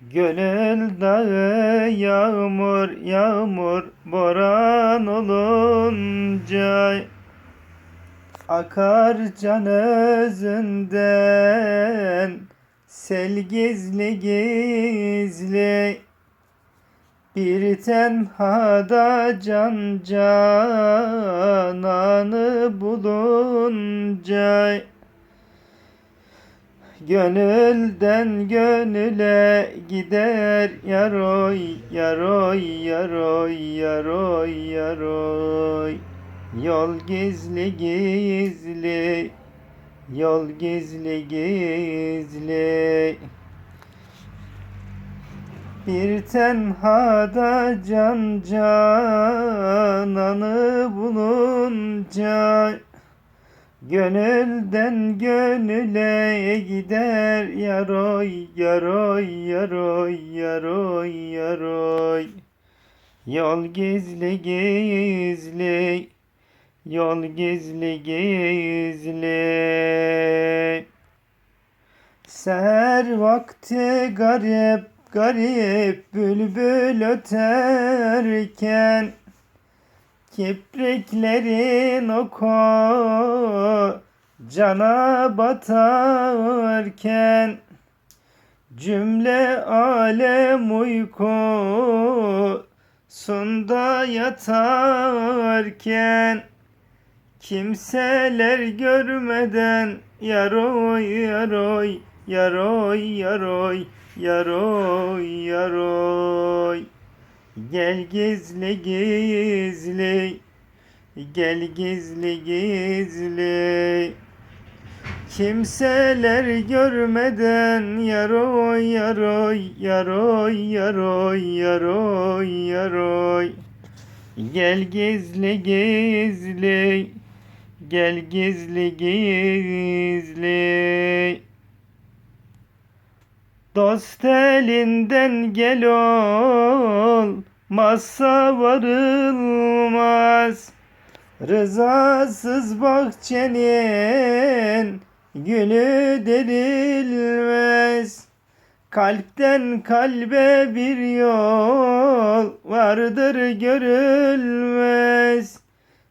Gönül dağı yağmur yağmur boran olunca Akar can özünden sel gizli gizli. Bir tenhada can cananı bulunca Gönülden gönüle gider yaroy yaroy yaroy yaroy yaroy. Yol gizli gizli Yol gizli gizli. Bir tenhada can cananı bulunca Gönülden gönüle gider yaroy yaroy yaroy yaroy yaroy. Yol gizli gizli. Yol gizli gizli. Seher vakti garip garip bülbül öterken Kipriklerin oku. Cana batarken Cümle alem uyku. Sunda yatarken Kimseler görmeden yaroy yaroy yaroy yaroy yaroy yaroy Gel gizli gizli Gel gizli gizli Kimseler görmeden yaroy yaroy yaroy yaroy yaroy yaroy. Gel gizli gizli Gel gizli gizli Dost elinden gel ol Masa varılmaz. Rızasız bahçenin Gülü derilmez Kalpten kalbe bir yol Vardır görülmez